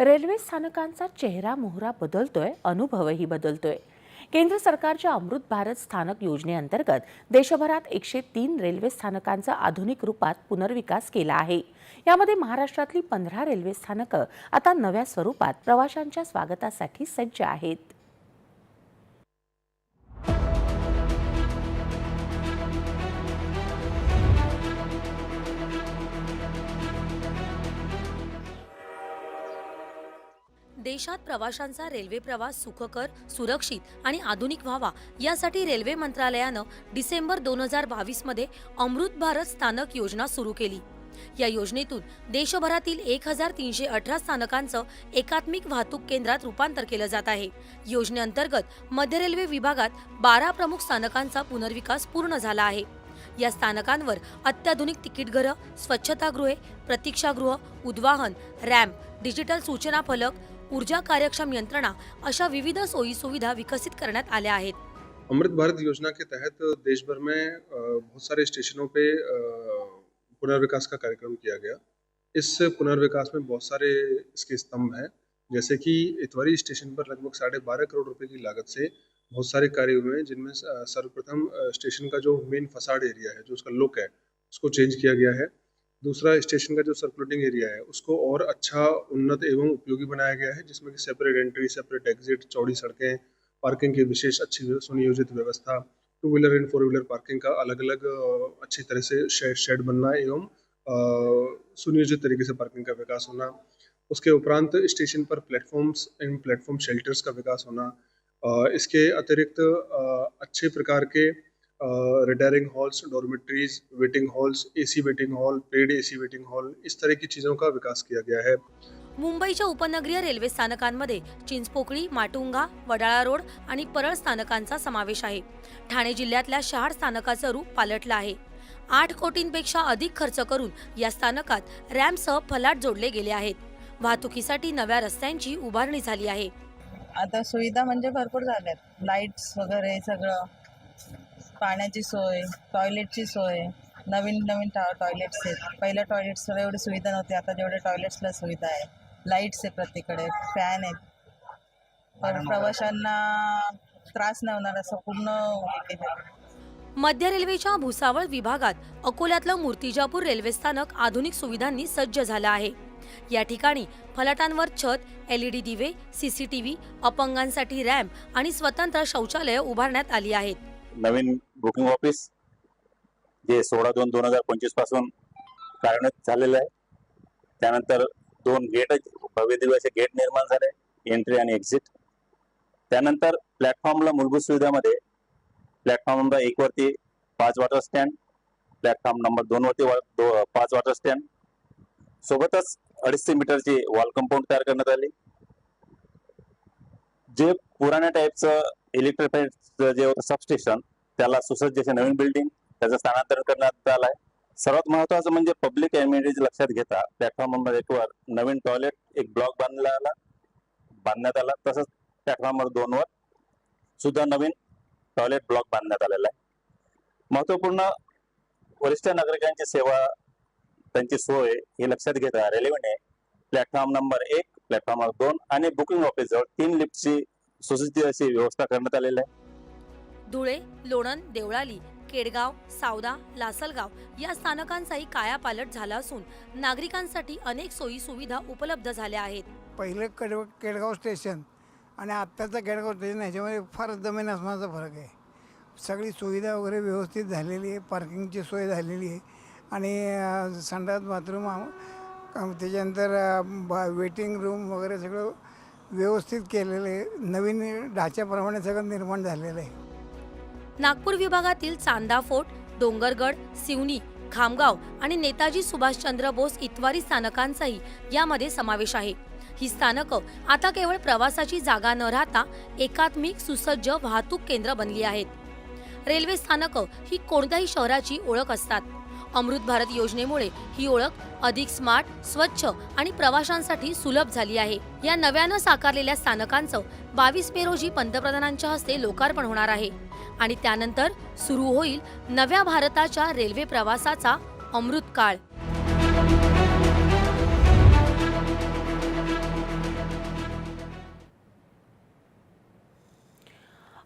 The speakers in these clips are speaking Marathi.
रेल्वे स्थानकांचा चेहरा मोहरा बदलतोय अनुभवही बदलतोय. केंद्र सरकारच्या अमृत भारत स्थानक योजनेअंतर्गत देशभरात एकशे तीन रेल्वे स्थानकांचा आधुनिक रूपात पुनर्विकास केला आहे. यामध्ये महाराष्ट्रातली पंधरा रेल्वे स्थानकं आता नव्या स्वरूपात प्रवाशांच्या स्वागतासाठी सज्ज आहेत. देशात प्रवाशांचा रेल्वे प्रवास सुखकर सुरक्षित आणि आधुनिक व्हावा यासाठी रेल्वे मंत्रालयानं डिसेंबर दोन हजार बावीसमध्ये अमृत भारत स्थानक योजना सुरू केली. या योजनेतून देशभरातील एक हजार तीनशे अठरा स्थानकांचं एकात्मिक वाहतूक केंद्रात रूपांतर केलं जात आहे. योजनेअंतर्गत मध्य रेल्वे विभागात बारा प्रमुख स्थानकांचा पुनर्विकास पूर्ण झाला आहे. या स्थानकांवर अत्याधुनिक तिकीटघरं स्वच्छतागृहे प्रतीक्षागृह उद्वाहन रॅम्प डिजिटल सूचना फलक ऊर्जा कार्यक्षम यंत्रणा अशा विविध सोयी सुविधा विकसित करण्यात आल्या आहेत. अमृत भारत योजना के तहत देश भर में बहुत सारे स्टेशनों पे पुनर्विकास का कार्यक्रम किया गया। इस पुनर्विकास में बहुत सारे इसके स्तंभ हैं। जैसे कि इतवारी स्टेशन पर लगभग साढ़े बारह करोड़ रुपए की लागत से बहुत सारे कार्य हुए हैं, जिनमें सर्वप्रथम स्टेशन का जो मेन फसाड एरिया है, जो उसका लुक है, उसको चेंज किया गया है। दूसरा स्टेशन का जो सर्कुलेटिंग एरिया है, उसको और अच्छा उन्नत एवं उपयोगी बनाया गया है, जिसमें कि सेपरेट एंट्री सेपरेट एग्जिट चौड़ी सड़कें पार्किंग की विशेष अच्छी सुनियोजित व्यवस्था two wheeler and four wheeler parking का अलग अलग अच्छी तरह से शेड शेड बनना एवं सुनियोजित तरीके से पार्किंग का विकास होना, उसके उपरांत स्टेशन पर प्लेटफॉर्म्स एंड प्लेटफॉर्म शेल्टर्स का विकास होना इसके अतिरिक्त अच्छे प्रकार के retiring halls dormitories waiting halls AC waiting hall paid AC waiting hall इस तरह की चीज़ों का विकास किया गया है। मुंबईच्या उपनगरीय रेल्वे स्थानकांमध्ये चिंचपोकळी माटुंगा वडाळा रोड आणि परळ स्थानकांचा समावेश आहे. ठाणे जिल्ह्यातल्या शहाड स्थानकाचं रूप पालटलं आहे. आठ कोटींपेक्षा अधिक खर्च करून या स्थानकात रॅम्पसह फलाट जोडले गेले आहेत. वाहतुकीसाठी नव्या रस्त्यांची उभारणी झाली आहे. आता सुविधा म्हणजे भरपूर झाल्यात. लाईट्स वगैरे सगळं. पाण्याची सोय टॉयलेटची सोय नवीन नवीन टॉ टॉयलेट्स आहेत. पहिल्या टॉयलेट्सला एवढी सुविधा नव्हती आता जेवढे टॉयलेट्सला सुविधा आहे. लाईट्स आहे प्रत्येकडे फॅन आहेत. तर प्रवाशांना त्रास नाही होणार असं पूर्ण हे केलं. आहे. मध्य रेल्वेच्या भुसावळ विभागात अकोल्यातलं मूर्तिजापूर रेल्वे स्थानक आधुनिक सुविधांनी सज्ज झालं आहे. या ठिकाणी फलाटांवर छत एलईडी दिवे सीसीटीव्ही अपंगांसाठी रॅम्प आणि स्वतंत्र शौचालय उभारण्यात आली आहेत. नवीन बुकिंग ऑफिस जे सोळा दोन दोन हजार पंचवीसपासून कार्यान्वित झालेलं आहे. त्यानंतर दोन गेट भव्य दिव्य असे गेट निर्माण झाले एंट्री आणि एक्झिट त्यानंतर प्लॅटफॉर्मला मूलभूत सुविधामध्ये प्लॅटफॉर्म नंबर एक वरती पाच वॉटर स्टँड प्लॅटफॉर्म नंबर दोन वरती वा- दो- पाच वॉटर स्टँड सोबतच अडीचशे मीटरची वॉल कंपाऊंड तयार करण्यात आली. जे पुराण्या टाईपचं इलेक्ट्रिफाईड जे होतं सबस्टेशन त्याला सुसज्ज असे नवीन बिल्डिंग त्याचं स्थानांतरण करण्यात आलं आहे. सर्वात महत्वाचं म्हणजे पब्लिक एम्युनिटीज लक्षात घेता प्लॅटफॉर्म नंबर एकवर नवीन टॉयलेट एक ब्लॉक बांधला आला बांधण्यात आला. तसंच प्लॅटफॉर्म नंबर दोनवर सुद्धा नवीन टॉयलेट ब्लॉक बांधण्यात आलेला आहे. महत्त्वपूर्ण वरिष्ठ नागरिकांची सेवा त्यांची सोय हे लक्षात घेता रेल्वेने प्लॅटफॉर्म नंबर एक प्लॅटफॉर्म नंबर दोन आणि बुकिंग ऑफिस जवळ तीन लिफ्टची सुसज्ज अशी व्यवस्था करण्यात आलेली आहे. धुळे लोणंद देवळाली केडगाव सावदा लासलगाव या स्थानकांचाही कायापालट झाला असून नागरिकांसाठी अनेक सोयी सुविधा उपलब्ध झाल्या आहेत. पहिलं केड केडगाव स्टेशन आणि आत्ताचं केडगाव स्टेशन ह्याच्यामध्ये फार जमीन आसमानाचा फरक आहे. सगळी सुविधा वगैरे व्यवस्थित झालेली आहे पार्किंगची सोय झालेली आहे आणि अं, संडास बाथरूम त्याच्यानंतर अं, बा वेटिंग रूम वगैरे सगळं व्यवस्थित केलेले नवीन ढाच्याप्रमाणे सगळं निर्माण झालेलं आहे. नागपूर विभागातील चांदा फोर्ट डोंगरगड सिवनी खामगाव आणि नेताजी सुभाषचंद्र बोस इतवारी स्थानकांचाही यामध्ये समावेश आहे. ही स्थानकं आता केवळ प्रवासाची जागा न राहता एकात्मिक सुसज्ज वाहतूक केंद्र बनली आहेत. रेल्वे स्थानकं ही कोणत्याही शहराची ओळख असतात. अमृत भारत योजनेमुळे ही ओळख अधिक स्मार्ट स्वच्छ आणि प्रवाशांसाठी सुलभ झाली आहे. या नव्यानं साकारलेल्या स्थानकांचं बावीस मे रोजी पंतप्रधानांच्या हस्ते लोकार्पण होणार आहे. आणि त्यानंतर सुरू होईल नव्या भारताच्या रेल्वे प्रवासाचा अमृत काळ.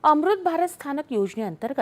अमृत भारत स्थानक योजनेअंतर्गत